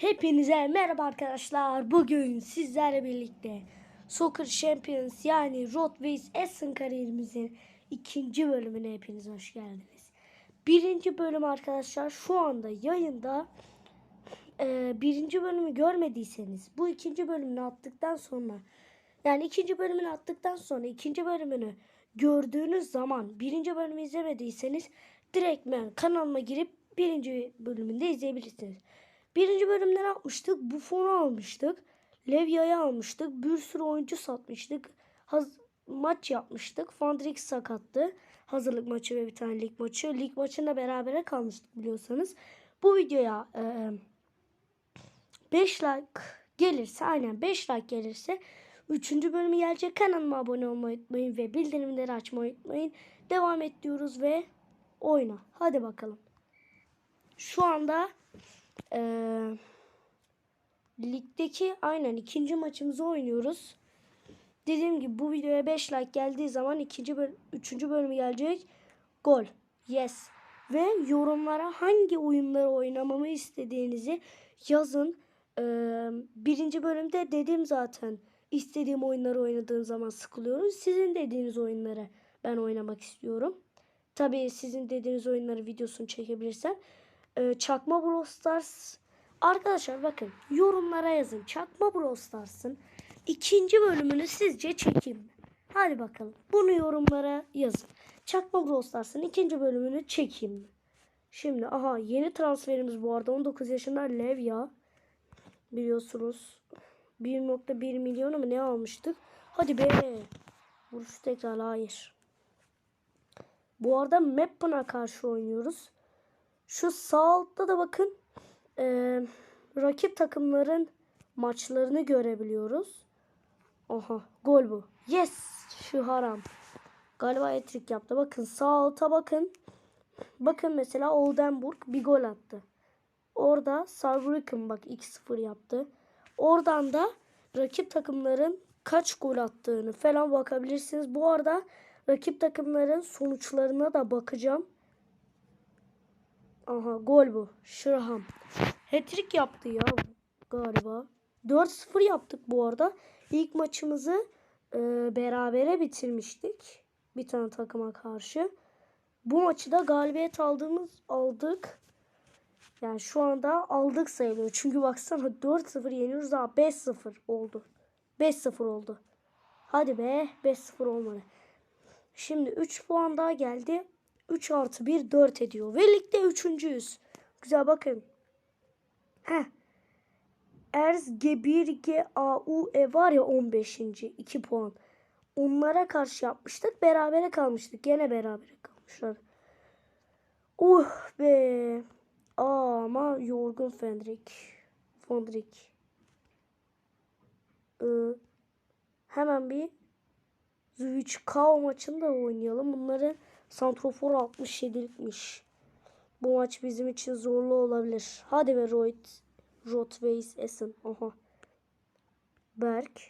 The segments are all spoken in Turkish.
Hepinize merhaba arkadaşlar. Bugün sizlerle birlikte Soccer Champions yani Road Race Essen kariyerimizin ikinci bölümüne hepiniz hoş geldiniz. Birinci bölüm arkadaşlar şu anda yayında. Ee, birinci bölümü görmediyseniz bu ikinci bölümünü attıktan sonra yani ikinci bölümünü attıktan sonra ikinci bölümünü gördüğünüz zaman birinci bölümü izlemediyseniz direktmen kanalıma girip birinci bölümünde izleyebilirsiniz. Birinci bölümde ne yapmıştık? Buffon'u almıştık. Levya'yı almıştık. Bir sürü oyuncu satmıştık. Haz maç yapmıştık. Dijk sakattı. Hazırlık maçı ve bir tane lig maçı. Lig maçında berabere kalmıştık biliyorsanız. Bu videoya 5 like gelirse aynen 5 like gelirse 3. bölümü gelecek. Kanalıma abone olmayı unutmayın ve bildirimleri açmayı unutmayın. Devam et diyoruz ve oyna. Hadi bakalım. Şu anda ee, ligdeki aynen ikinci maçımızı oynuyoruz. Dediğim gibi bu videoya 5 like geldiği zaman ikinci böl üçüncü bölümü gelecek. Gol. Yes. Ve yorumlara hangi oyunları oynamamı istediğinizi yazın. Ee, birinci bölümde dedim zaten istediğim oyunları oynadığım zaman sıkılıyorum. Sizin dediğiniz oyunları ben oynamak istiyorum. Tabii sizin dediğiniz oyunları videosunu çekebilirsem. Ee, Çakma Brawl Stars. Arkadaşlar bakın yorumlara yazın. Çakma Brawl Stars'ın ikinci bölümünü sizce çekeyim mi? Hadi bakalım. Bunu yorumlara yazın. Çakma Brawl Stars'ın ikinci bölümünü çekeyim mi? Şimdi aha yeni transferimiz bu arada 19 yaşında Levya. Biliyorsunuz 1.1 milyonu mu ne almıştık? Hadi be. Vuruş tekrar hayır. Bu arada Mappen'a karşı oynuyoruz. Şu sağ altta da bakın e, rakip takımların maçlarını görebiliyoruz. Oha gol bu. Yes şu haram. Galiba etrik yaptı. Bakın sağ alta bakın. Bakın mesela Oldenburg bir gol attı. Orada Saarbrücken bak 2-0 yaptı. Oradan da rakip takımların kaç gol attığını falan bakabilirsiniz. Bu arada rakip takımların sonuçlarına da bakacağım. Aha gol bu. Şırham. Hat-trick yaptı ya galiba. 4-0 yaptık bu arada. İlk maçımızı e, berabere bitirmiştik. Bir tane takıma karşı. Bu maçı da galibiyet aldığımız aldık. Yani şu anda aldık sayılıyor. Çünkü baksana 4-0 yeniyoruz daha 5-0 oldu. 5-0 oldu. Hadi be 5-0 olmadı. Şimdi 3 puan daha geldi. 3 artı 1 4 ediyor. Ve ligde üçüncüyüz. Güzel bakın. Heh. Erzgebirge AUE var ya 15. 2 puan. Onlara karşı yapmıştık. Berabere kalmıştık. Gene berabere kalmışlar. Uh be. Aa, ama yorgun Fendrik. Fondrik. Ee, hemen bir Züvichkao maçını da oynayalım. Bunların Santrofor 67'likmiş. Bu maç bizim için zorlu olabilir. Hadi be Royd. Rotweis Essen. Aha. Berk.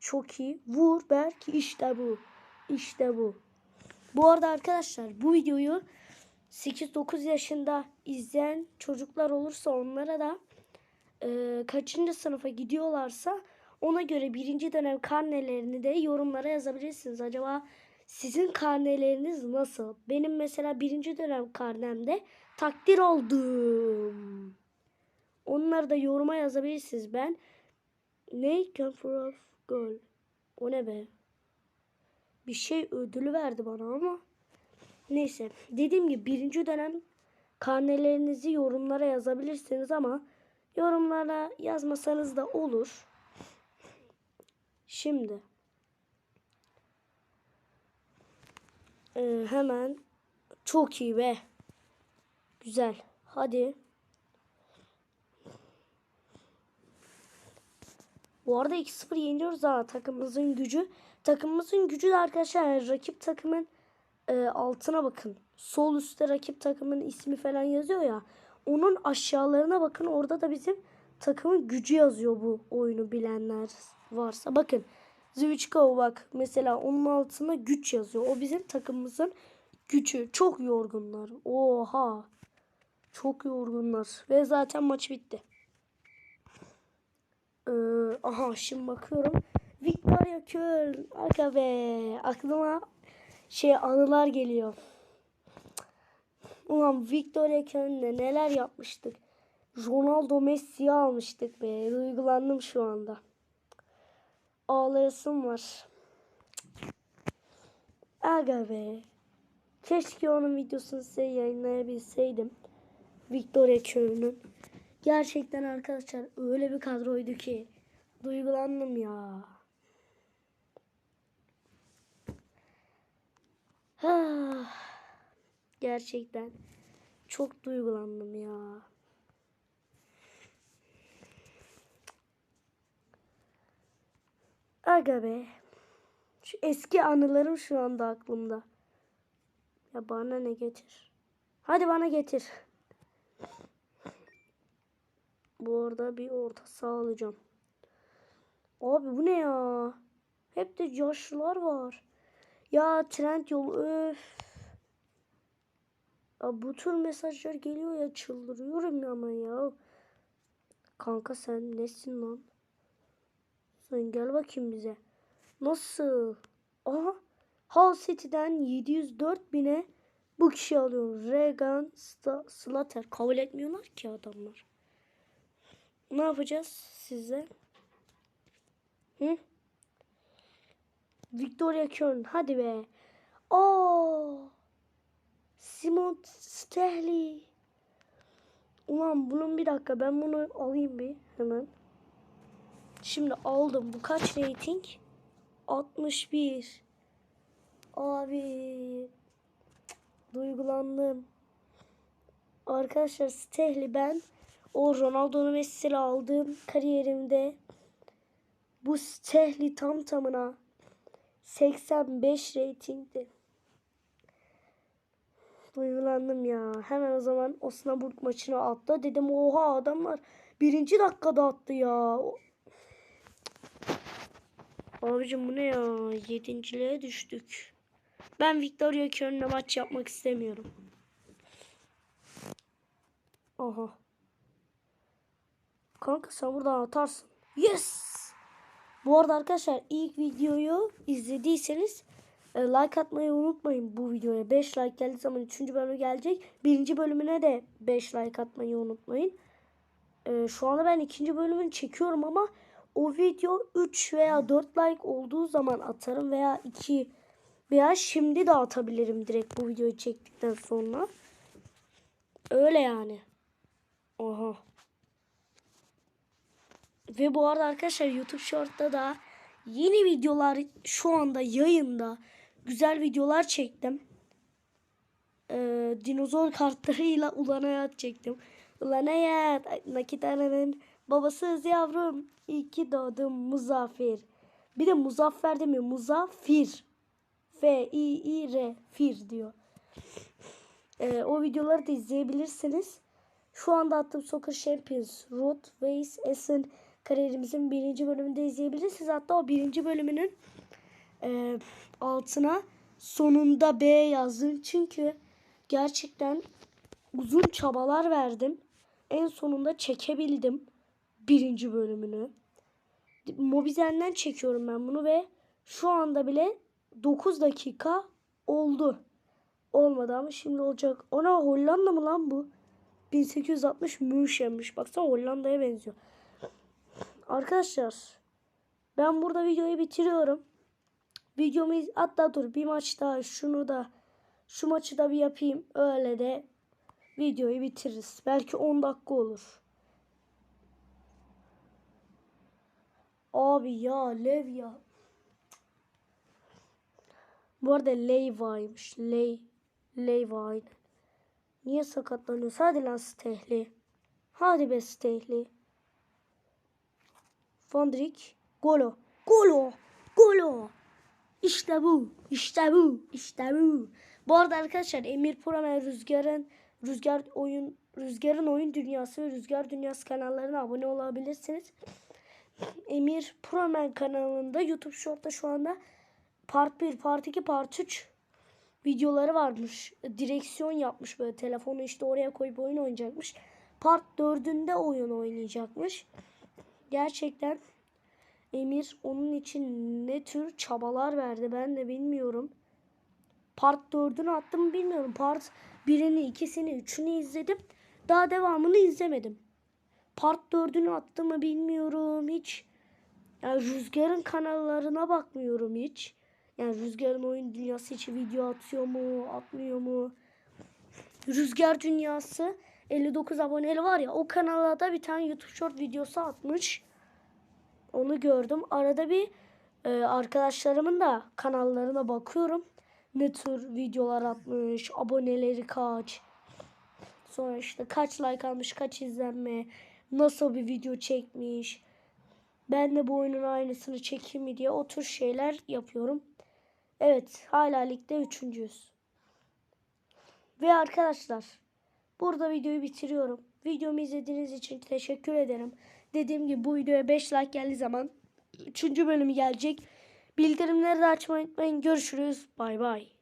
Çok iyi. Vur Berk. İşte bu. İşte bu. Bu arada arkadaşlar bu videoyu 8-9 yaşında izleyen çocuklar olursa onlara da e, kaçıncı sınıfa gidiyorlarsa ona göre birinci dönem karnelerini de yorumlara yazabilirsiniz. Acaba sizin karneleriniz nasıl? Benim mesela birinci dönem karnemde takdir oldum. Onları da yoruma yazabilirsiniz. Ben ne? Confer of Goal. O ne be? Bir şey ödülü verdi bana ama. Neyse. Dediğim gibi birinci dönem karnelerinizi yorumlara yazabilirsiniz ama yorumlara yazmasanız da olur. Şimdi Ee, hemen çok iyi be. Güzel. Hadi. Bu arada 2-0 yeniyoruz daha takımımızın gücü. Takımımızın gücü de arkadaşlar rakip takımın e, altına bakın. Sol üstte rakip takımın ismi falan yazıyor ya. Onun aşağılarına bakın. Orada da bizim takımın gücü yazıyor bu oyunu bilenler varsa. Bakın. Zvichkov bak mesela onun altında güç yazıyor. O bizim takımımızın gücü. Çok yorgunlar. Oha. Çok yorgunlar. Ve zaten maç bitti. Ee, aha şimdi bakıyorum. Victoria Köln. Aga be. Aklıma şey anılar geliyor. Ulan Victoria Köln'de neler yapmıştık. Ronaldo Messi'yi almıştık be. Duygulandım şu anda. Ağlayasım var. Aga be. Keşke onun videosunu size yayınlayabilseydim. Victoria Köln'ün. Gerçekten arkadaşlar öyle bir kadroydu ki. Duygulandım ya. Gerçekten çok duygulandım ya. Aga be. Şu eski anılarım şu anda aklımda. Ya bana ne getir? Hadi bana getir. Bu arada bir orta sağlayacağım. Abi bu ne ya? Hep de yaşlılar var. Ya trend yol öf. Ya bu tür mesajlar geliyor ya çıldırıyorum ya ama ya. Kanka sen nesin lan? Sen gel bakayım bize. Nasıl? Aha. Hull City'den 704 bine bu kişi alıyor. Regan Slater. Kabul etmiyorlar ki adamlar. Ne yapacağız size? Hı? Victoria Köln. Hadi be. Oo. Simon Stehley. Ulan bunun bir dakika ben bunu alayım bir hemen. Şimdi aldım. Bu kaç rating? 61. Abi. Duygulandım. Arkadaşlar Stehli ben o Ronaldo'nu Messi'li aldığım kariyerimde bu Stehli tam tamına 85 ratingdi. Duygulandım ya. Hemen o zaman Osnabrück maçına attı. Dedim oha adamlar birinci dakikada attı ya. Abicim bu ne ya? Yedinciliğe düştük. Ben Victoria Köln'le maç yapmak istemiyorum. Aha. Kanka sen buradan atarsın. Yes! Bu arada arkadaşlar ilk videoyu izlediyseniz e, like atmayı unutmayın bu videoya. 5 like geldiği zaman 3. bölümü gelecek. Birinci bölümüne de 5 like atmayı unutmayın. E, şu anda ben ikinci bölümünü çekiyorum ama o video 3 veya 4 like olduğu zaman atarım veya 2 veya şimdi de atabilirim direkt bu videoyu çektikten sonra. Öyle yani. Oha. Ve bu arada arkadaşlar YouTube Short'ta da yeni videolar şu anda yayında. Güzel videolar çektim. Ee, dinozor kartlarıyla Ulan Hayat çektim. Ulan Hayat nakit aranın babasız yavrum. İyi ki doğdum Muzaffer. Bir de Muzaffer demiyor Muzafir. F-I-I-R Fir diyor. Ee, o videoları da izleyebilirsiniz. Şu anda attığım Soccer Champions, Root, Ways, Essen kariyerimizin birinci bölümünde izleyebilirsiniz. Hatta o birinci bölümünün e, altına sonunda B yazdım. Çünkü gerçekten uzun çabalar verdim. En sonunda çekebildim birinci bölümünü. Mobizen'den çekiyorum ben bunu ve şu anda bile 9 dakika oldu. Olmadı ama şimdi olacak. Ona Hollanda mı lan bu? 1860 München'miş. Baksana Hollanda'ya benziyor. Arkadaşlar ben burada videoyu bitiriyorum. Videomu hatta dur bir maç daha şunu da şu maçı da bir yapayım. Öyle de videoyu bitiririz. Belki 10 dakika olur. Abi ya Lev ya. Bu arada Leyva'ymış. Ley. Leyva. Niye sakatlanıyorsun? Hadi lan Stehli. Hadi be Stehli. Fondrik. Golo. Golo. Golo. İşte bu. İşte bu. İşte bu. Bu arada arkadaşlar Emir Puramen Rüzgar'ın Rüzgar oyun Rüzgar'ın oyun dünyası ve Rüzgar Dünyası kanallarına abone olabilirsiniz. Emir Promen kanalında YouTube Short'ta şu anda Part 1, Part 2, Part 3 videoları varmış. Direksiyon yapmış böyle telefonu işte oraya koyup oyun oynayacakmış. Part 4'ünde oyun oynayacakmış. Gerçekten Emir onun için ne tür çabalar verdi ben de bilmiyorum. Part 4'ünü attım bilmiyorum. Part 1'ini, ikisini, üçünü izledim. Daha devamını izlemedim. Part 4'ünü attım mı bilmiyorum hiç. Yani Rüzgar'ın kanallarına bakmıyorum hiç. Yani Rüzgar'ın oyun dünyası için video atıyor mu, atmıyor mu? Rüzgar Dünyası 59 aboneli var ya o kanala da bir tane YouTube Short videosu atmış. Onu gördüm. Arada bir e, arkadaşlarımın da kanallarına bakıyorum. Ne tür videolar atmış, aboneleri kaç. Sonra işte kaç like almış, kaç izlenme, nasıl bir video çekmiş. Ben de bu oyunun aynısını çekeyim mi diye o tür şeyler yapıyorum. Evet hala ligde üçüncüyüz. Ve arkadaşlar burada videoyu bitiriyorum. Videomu izlediğiniz için teşekkür ederim. Dediğim gibi bu videoya 5 like geldiği zaman 3. bölümü gelecek. Bildirimleri de açmayı unutmayın. Görüşürüz. Bay bay.